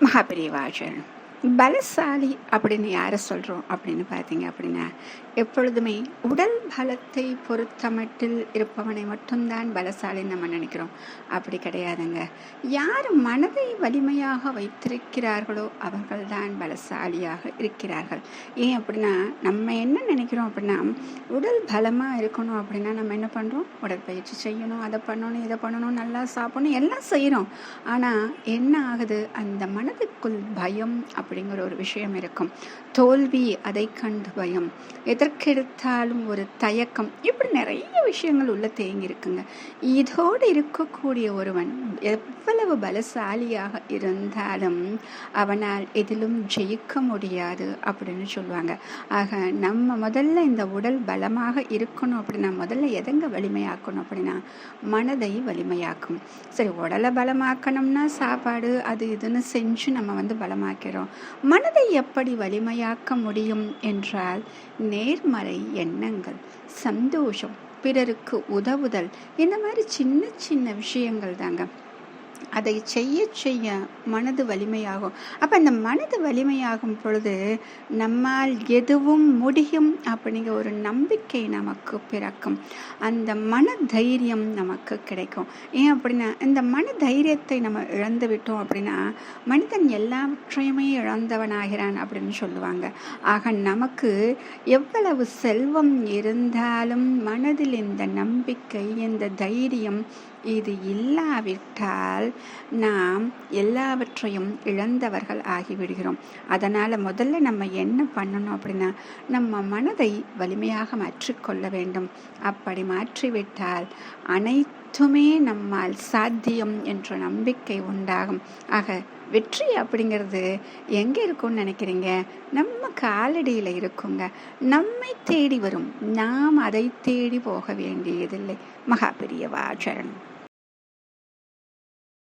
மகாபிரிவாஜன் பலசாலி அப்படின்னு யாரை சொல்கிறோம் அப்படின்னு பார்த்தீங்க அப்படின்னா எப்பொழுதுமே உடல் பலத்தை பொறுத்தமட்டில் இருப்பவனை மட்டும்தான் பலசாலின்னு நம்ம நினைக்கிறோம். அப்படி கிடையாதுங்க. யார் மனதை வலிமையாக வைத்திருக்கிறார்களோ அவர்கள்தான் பலசாலியாக இருக்கிறார்கள். ஏன் அப்படின்னா நம்ம என்ன அப்படின்னா உடல் பலமாக இருக்கணும் அப்படின்னா நம்ம என்ன பண்ணுறோம் உடற்பயிற்சி செய்யணும் அதை பண்ணணும் இதை பண்ணணும் நல்லா சாப்பிடணும் எல்லாம் செய்கிறோம் ஆனால் என்ன ஆகுது? அந்த மனதுக்குள் பயம் அப்படிங்கிற ஒரு விஷயம் இருக்கும். தோல்வி அதை கண்டு பயம். எதற்கெடுத்தாலும் ஒரு தயக்கம். இப்படி நிறைய விஷயங்கள் உள்ள தேங்கி இருக்குங்க இதோடு இருக்கக்கூடிய ஒருவன் எவ்வளவு பலசாலியாக இருந்தாலும் அவனால் எதிலும் ஜெயிக்க முடியாது அப்படின்னு சொல்லுவாங்க. ஆக நம்ம முதல்ல இந்த உடல் பலமாக இருக்கணும் அப்படின்னா முதல்ல எதங்க வலிமையாக்கணும் அப்படின்னா மனதை வலிமையாக்கும். சரி உடலை பலமாக்கணும்னா சாப்பாடு அது இதுன்னு செஞ்சு நம்ம வந்து பலமாக்கிறோம். மனதை எப்படி வலிமையாக்க முடியும் என்றால் நேர்மறை எண்ணங்கள் சந்தோஷம் பிறருக்கு உதவுதல் இந்த மாதிரி சின்ன சின்ன விஷயங்கள் தாங்க. அதை செய்ய செய்ய மனது வலிமையாகும். அப்போ அந்த மனது வலிமையாகும் பொழுது நம்மால் எதுவும் முடியும் அப்படிங்கிற ஒரு நம்பிக்கை நமக்கு பிறக்கும். அந்த மன தைரியம் நமக்கு கிடைக்கும். ஏன் அப்படின்னா இந்த மன தைரியத்தை நம்ம இழந்து விட்டோம் அப்படின்னா மனிதன் எல்லாவற்றையுமே இழந்தவனாகிறான் அப்படின்னு சொல்லுவாங்க. ஆக நமக்கு எவ்வளவு செல்வம் இருந்தாலும் மனதில் இந்த நம்பிக்கை இந்த தைரியம் இது இல்லாவிட்டால் நாம் எல்லாவற்றையும் இழந்தவர்கள் ஆகிவிடுகிறோம். அதனால் முதல்ல நம்ம என்ன பண்ணணும் அப்படின்னா நம்ம மனதை வலிமையாக மாற்றிக்கொள்ள வேண்டும். அப்படி மாற்றிவிட்டால் அனைத்துமே நம்மால் சாத்தியம் என்ற நம்பிக்கை உண்டாகும். ஆக வெற்றி அப்படிங்கிறது எங்கே இருக்கும்னு நினைக்கிறீங்க? நம்ம காலடியில் இருக்குங்க. நம்மை தேடி வரும். நாம் அதை தேடி போக வேண்டியதில்லை. மகாபெரியவா சரணம்.